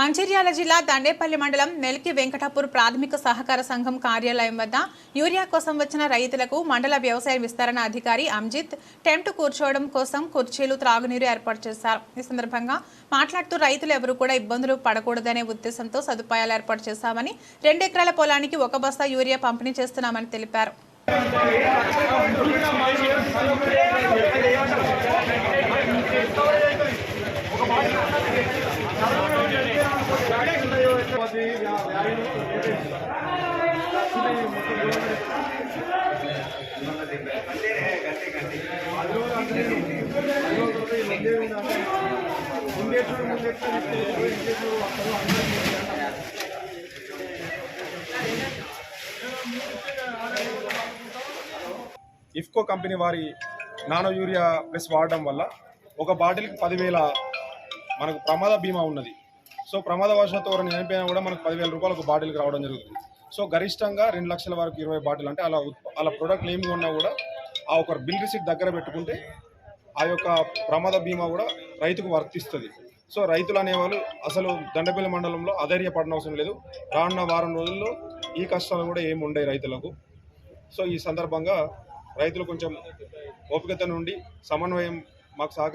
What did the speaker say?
మంచిర్యాల జిల్లా దండేపల్లి మండలం మెల్కి వెంకటాపూర్ ప్రాథమిక సహకార సంఘం కార్యాలయం వద్ద యూరియా కోసం వచ్చిన రైతులకు మండల వ్యవసాయ విస్తరణ అధికారి అంజిత్ టెంట్ కూర్చోవడం కోసం కుర్చీలు త్రాగునీరు ఏర్పాటు చేశారు. ఈ సందర్భంగా మాట్లాడుతూ రైతులు ఎవరు కూడా ఇబ్బందులు పడకూడదనే ఉద్దేశంతో సదుపాయాలు ఏర్పాటు చేశామని రెండెకరాల పొలానికి ఒక బస్తా యూరియా పంపిణీ చేస్తున్నామని తెలిపారు. ఇఫ్కో కంపెనీ వారి నానో యూరియా ప్లస్ వాడడం వల్ల ఒక బాటిల్కి పదివేల మనకు ప్రమాద బీమా ఉన్నది. సో ప్రమాదవశాత్తు ఎవరైనా చనిపోయినా కూడా మనకు పదివేల రూపాయలకు బాటిల్కి రావడం జరుగుతుంది. సో గరిష్టంగా రెండు లక్షల వరకు ఇరవై బాటిల్ అంటే అలా అలా ప్రొడక్ట్లు ఏమి ఉన్నా కూడా ఆ ఒక బిల్ రిసిట్ దగ్గర పెట్టుకుంటే ఆ యొక్క ప్రమాద బీమా కూడా రైతుకు వర్తిస్తుంది. సో రైతులు అనేవాళ్ళు అసలు దండపల్లి మండలంలో అధైర్యపడిన అవసరం లేదు. రానున్న వారం రోజుల్లో ఈ కష్టాలు కూడా ఏమి ఉండవు రైతులకు. సో ఈ సందర్భంగా రైతులు కొంచెం ఓపికత నుండి సమన్వయం మాకు సహకరి